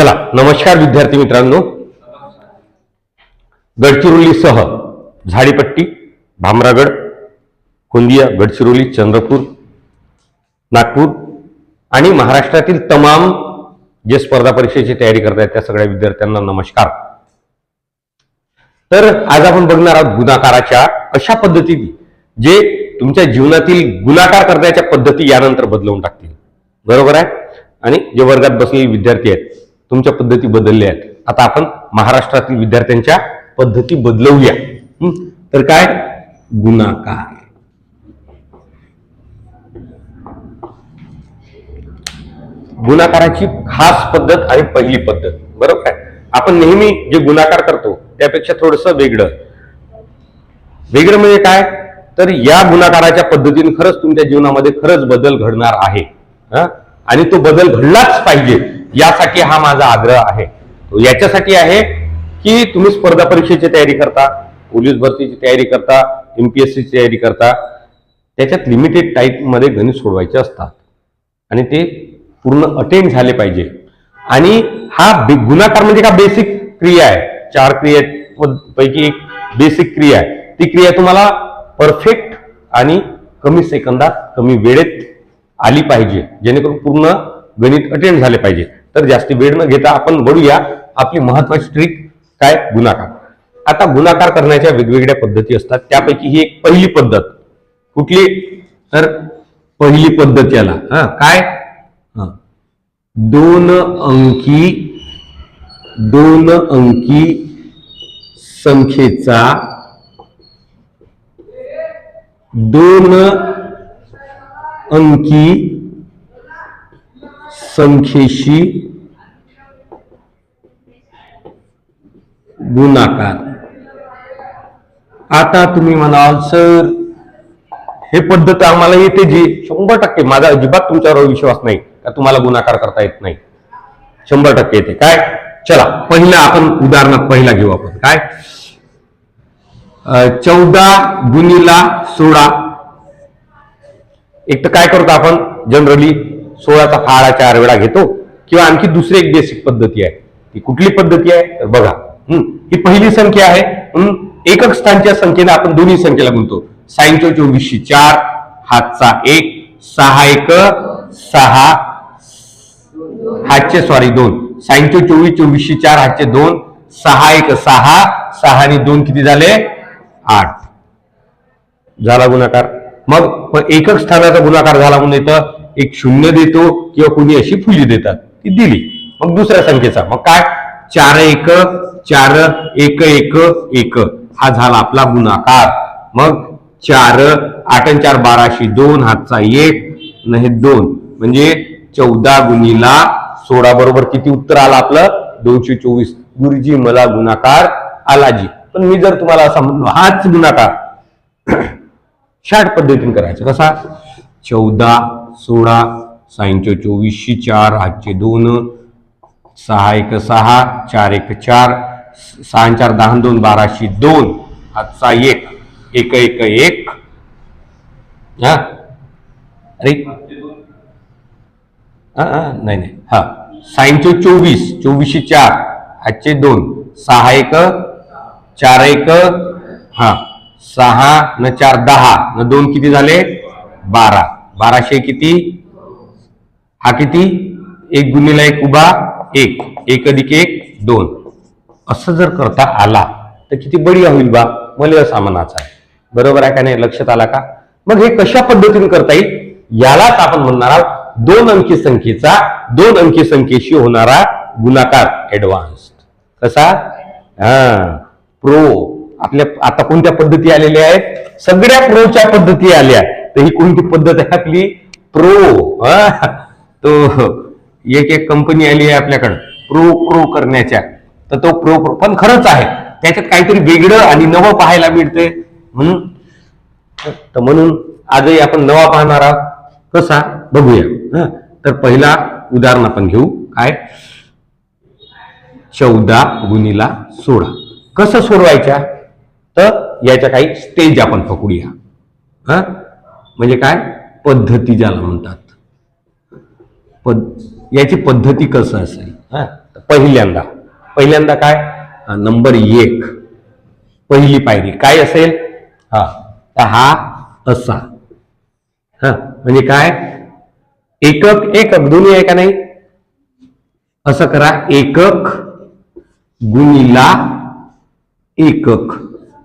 चला नमस्कार विद्यार्थी मित्रांनो. गडचिरोलीसह झाडीपट्टी भामरागड गोंदिया गडचिरोली चंद्रपूर नागपूर आणि महाराष्ट्रातील तमाम जे स्पर्धा परीक्षेची तयारी करतायत त्या सगळ्या विद्यार्थ्यांना नमस्कार. तर आज आपण बघणार आहोत गुणाकाराच्या अशा पद्धती जे तुमच्या जीवनातील गुणाकार करण्याच्या पद्धती यानंतर बदलवून टाकतील. बरोबर आहे? आणि जे वर्गात बसलेले विद्यार्थी आहेत तुमच्या पद्धती बदलल्या आहेत. आता आपण महाराष्ट्रातील विद्यार्थ्यांच्या पद्धती बदलवूया. तर काय? गुणाकार. गुणाकाराची खास पद्धत आणि पहिली पद्धत. बरोबर काय? आपण नेहमी जे गुणाकार करतो त्यापेक्षा थोडस वेगळं. वेगळं म्हणजे काय? तर या गुणाकाराच्या पद्धतीने खरंच तुमच्या जीवनामध्ये खरंच बदल घडणार आहे. आणि तो बदल घडलाच पाहिजे. यासाठी हा माझा आग्रह आहे. याच्यासाठी आहे की तुम्ही स्पर्धा परीक्षेची तयारी करता पोलीस भरतीची तयारी करता एमपीएससीची तयारी करता त्याच्यात लिमिटेड टाईपमध्ये गणित सोडवायचे असतात. आणि ते पूर्ण अटेंड झाले पाहिजे. आणि हा बे- गुणाकार म्हणजे का बेसिक क्रिया आहे. चार क्रिया पैकी एक बेसिक क्रिया आहे. ती क्रिया तुम्हाला परफेक्ट आणि कमी सेकंदात कमी वेळेत आली पाहिजे. जेणेकरून पूर्ण गणित अटेंड झाले पाहिजे. तर जास्ती वेळ न घेता आपण बघूया आपली महत्वाची ट्रिक काय? गुणाकार. आता गुणाकार करण्याच्या वेगवेगळ्या पद्धती असतात. त्यापैकी ही एक पहिली पद्धत. कुठली? तर पहिली पद्धत याला. हा काय? दोन अंकी दोन अंकी संख्येचा दोन अंकी संख्येशी गुणाकार. आता तुम्ही म्हणाल सर हे पद्धत आम्हाला येते जी शंभर टक्के माझा अजिबात तुमच्यावर विश्वास नाही का तुम्हाला गुणाकार करता येत नाही. शंभर टक्के येते. काय? चला पहिला आपण उदाहरणात पहिला घेऊ आपण. काय? चौदा गुणीला सोळा. एक तर काय करतो आपण? जनरली सोळाचा फाळा चार वेळा घेतो किंवा आणखी दुसरी एक बेसिक पद्धती आहे. ती कुठली पद्धती आहे? तर बघा. हम्म, ही पहिली संख्या आहे. एकक स्थानच्या संख्येने आपण दोन्ही संख्येला म्हणतो. साईंच्या चोवीसशे चार हातचा एक सहा एक सहा हातचे सॉरी दोन. साईंचे चोवीस चोवीसशे चार हातचे दोन सहा एक सहा सहा आणि दोन किती झाले? आठ. झाला गुणाकार. मग मग एकक स्थानाचा गुणाकार झाला म्हणून इथं एक शून्य देतो किंवा कोणी अशी फुली देतात ती दिली. मग दुसऱ्या संख्येचा. मग काय? चार एक चार एक एक एक. हा झाला आपला गुणाकार. मग चार आठ आणि चार बाराशे दोन हातचा एक नाही हे दोन. म्हणजे चौदा गुणीला सोळा बरोबर किती उत्तर आलं आपलं? दोनशे चोवीस. गुरुजी मला गुणाकार आला जी. पण मी जर तुम्हाला असा म्हणलो हाच गुणाकार. शार्ट पद्धतीने करायचं. कसा? चौदा सोळा साईंचे चोवीसशे चार हातचे दोन सहा एक सहा चार एक चार सहा चार दहा दोन बाराशे दोन आजचा एक एक एक एक. हा? अरे? हा, नाही नाही. हा. साईंचे चोवीस चोवीसशे चार हातचे दोन सहा एक चार एक हा. सहा न चार दहा न दोन किती झाले? बारा. बाराशे किती? हा किती? एक गुणीला एक उभा एक. एक अधिक एक दोन. असं जर करता आला तर किती बढिया होईल बा. मला सामानाचा आहे. बरोबर आहे का नाही? लक्षात आला का? मग हे कशा पद्धतीने करता येईल? यालाच आपण म्हणणार आहोत दोन अंकी संख्येचा दोन अंकी संख्येशी होणारा गुणाकार ऍडव्हान्स कसा? हा. प्रो आपल्या आता कोणत्या पद्धती आलेल्या आहेत? सगळ्या प्रोच्या पद्धती आल्या. तर ही कोणती पद्धत आहे आपली? प्रो तो एक एक कंपनी आली आहे आपल्याकडं. प्रो प्रो करण्याच्या. तर तो प्रो प्रो पण खरंच आहे. त्याच्यात काहीतरी वेगळं आणि नवं पाहायला मिळतंय. म्हणून तर म्हणून आजही आपण नवा पाहणार आहोत. कसा? बघूया. तर पहिला उदाहरण आपण घेऊ. काय? चौदा गुणीला सोळा. कसं सोडवायच्या? तर याच्या काही स्टेज आपण पकडूया. हा? म्हणजे काय? पद्धती ज्याला म्हणतात. पद याची पद्धती कसं असेल? हा? पहिल्यांदा. पहिल्यांदा काय? नंबर एक. पहिली पायरी. काय असेल? हा तर हा असा. हा म्हणजे काय? एकक एकक. दोन्ही आहे का नाही? असं करा. एकक गुणिला एकक.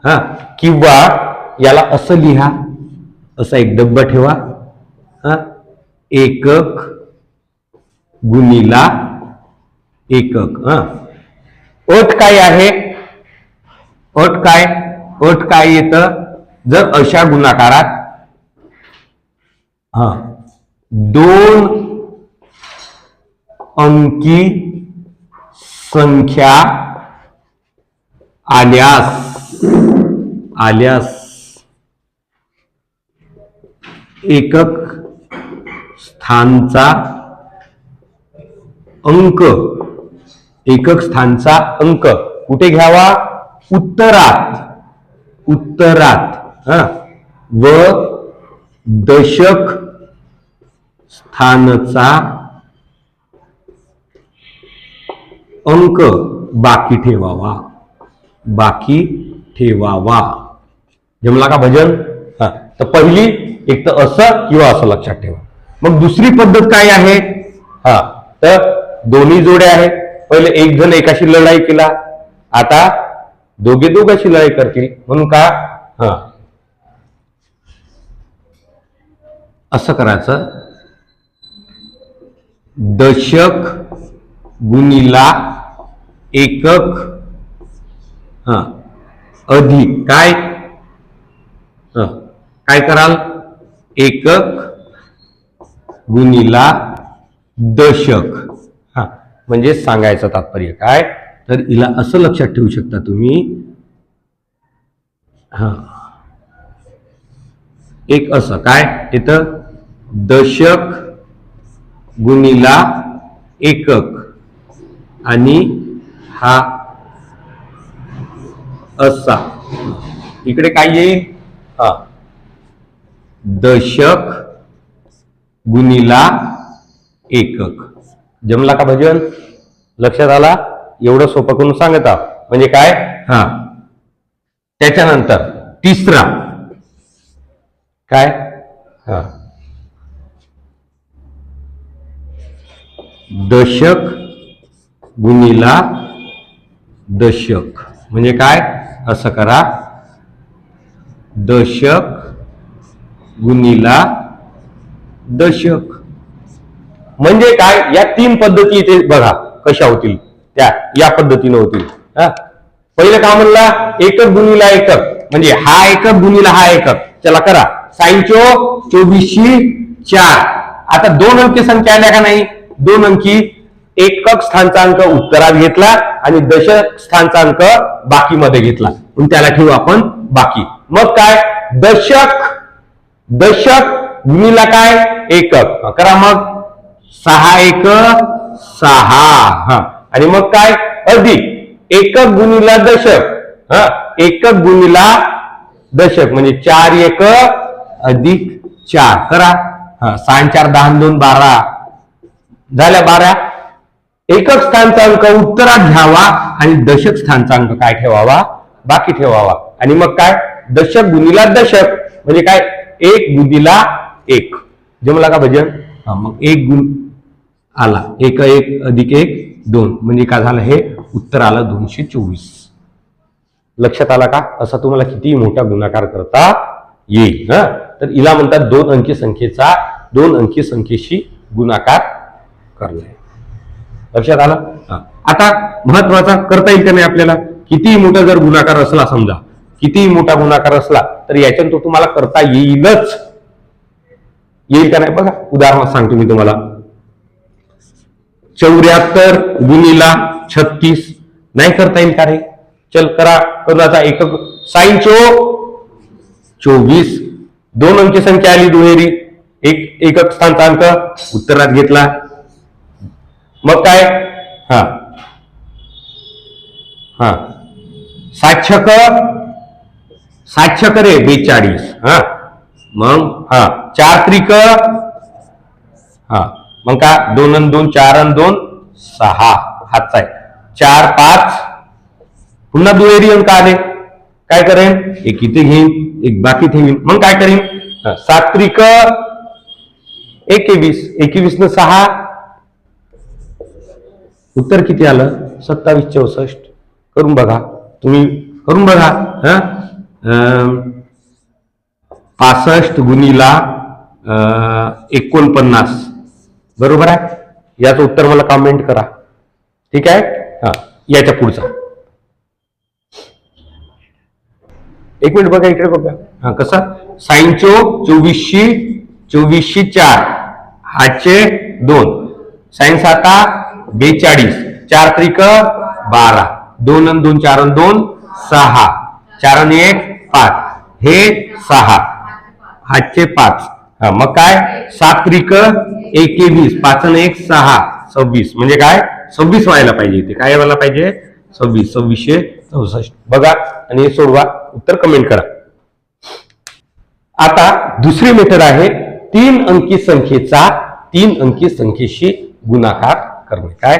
हा किंवा याला असं लिहा. असा एक डब्बा ठेवा. हा? एकक गुणिला एकक हा? अट काय आहे? अट काय? अट काय येतं? जर अशा गुणाकारात हा दोन अंकी संख्या आल्यास आल्यास एकक स्थानचा अंक. एकक स्थानचा अंक. कुठे घ्यावा? उत्तरात. उत्तरात. हा. व दशक स्थानचा अंक. बाकी ठेवावा. बाकी ठेवावा. जमला का भजन? तर पहिली एक तर असं किंवा असं लक्षात ठेवा. मग दुसरी पद्धत काय आहे? हा तर दोन्ही जोड्या आहेत. पहिले एक जण एकाशी लढाई केला. आता दोघे दोघाशी लढाई करतील. म्हणून का? हा. असं करायचं. दशक गुणिला एकक हा अधिक. काय? काय कराल? एकक गुणिला दशक. हा म्हणजे सांगायचं तात्पर्य काय? तर हिला असं लक्षात ठेवू शकता तुम्ही. हा. एक असं काय? इथं दशक गुणिला एकक. आणि हा असा. इकडे काय येईल? हा. दशक गुणिला एकक. जमला का भजन? लक्षात आला? एवढं सोपं करून सांगता म्हणजे काय? हा. त्याच्यानंतर तिसरा. काय? हा. दशक गुणिला दशक. म्हणजे काय? असं करा. दशक गुणिला दशक. म्हणजे काय? या तीन पद्धती इथे बघा कशा होतील? त्या या पद्धतीनं होतील. हा? पहिलं का म्हणला? एकक गुनीला एकक. म्हणजे हा एकक गुनीला हा एकक. चला करा. साईंचो चोवीसशे चार. आता दोन अंकी संख्या आल्या का नाही? दोन अंकी एकक स्थानचा अंक उत्तरात घेतला आणि दशक स्थानचा अंक बाकीमध्ये घेतला. पण त्याला ठेवू आपण बाकी. मग काय? दशक दशक गुणीला काय? एकक. करा मग. सहा एक सहा. हा. आणि मग काय? अधिक. एकक गुणीला दशक. हा एकक गुणीला दशक. म्हणजे चार एक अधिक चार. करा. हा सहा चार दहा दोन बारा. झाल्या बारा. एकक स्थानचा अंक उत्तरात घ्यावा आणि दशक स्थानचा अंक काय ठेवावा? बाकी ठेवावा. आणि मग काय? दशक गुणीला दशक. म्हणजे काय? एक गुणिला एक. जमला का भजन हा मग एक गुण आला. एक एक अधिक एक दोन. म्हणजे काय झालं? हे उत्तर आलं दोनशे चोवीस. लक्षात आला का? असा तुम्हाला किती मोठा गुणाकार करता येईल हा? तर हिला म्हणतात दोन अंकी संख्येचा दोन अंकी संख्येशी गुणाकार करणे. लक्षात आलं? आता महत्त्वाचा करता येईल का नाही आपल्याला? किती मोठा जर गुणाकार असला समजा कितीही मोठा गुणाकार असला तर याच्यात तो तुम्हाला करता येईलच. येईल का नाही? बघा उदाहरण सांगतो मी तुम्हाला. चौऱ्याहत्तर गुणिला छत्तीस नाही करता येईल का रे? चल करा करू आता साईन साईंचो चोवीस. दोन अंकी संख्या आली दुहेरी. एक एकक स्थानचा अंक उत्तरात घेतला. मग काय? हा. हा. साक्षक सातशक करे बेचाळीस. हा. मग हा. चार त्रिक हा. मग का? दोन अन दोन चार अन दोन सहा. हातचा आहे. चार पाच. पुन्हा दुहेरी अंक आले काय करेन? एक इथे घेईन एक बाकी ठेवीन. मग काय करीन? सात त्रिक एकवीस. एकवीस न सहा. उत्तर किती आलं? सत्तावीस चौसष्ट. करून बघा. तुम्ही करून बघा. हा? पासष्ट गुणीला एकोणपन्नास. बरोबर आहे? याचं उत्तर मला कमेंट करा. ठीक आहे? हा याच्या पुढचा. एक मिनिट बघा इकडे बघा. हा कसा? साईनचो चोवीसशे चोवीसशे चार. हाचे दोन. साईन आता बेचाळीस. चार त्रिक बारा. दोन अन दोन चार अन दोन सहा. चार अन एक पाच. हे सहा. आठशे पाच. हा मग काय? सात्रिक एकवीस पाच अन एक सहा. सव्वीस. म्हणजे काय? सव्वीस व्हायला पाहिजे इथे. काय व्हायला पाहिजे? सव्वीस. सव्वीसशे चौसष्ट. बघा आणि हे सोडवा. उत्तर कमेंट करा. आता दुसरी मेथड आहे तीन अंकी संख्येचा तीन अंकी संख्येशी गुणाकार करणे. काय?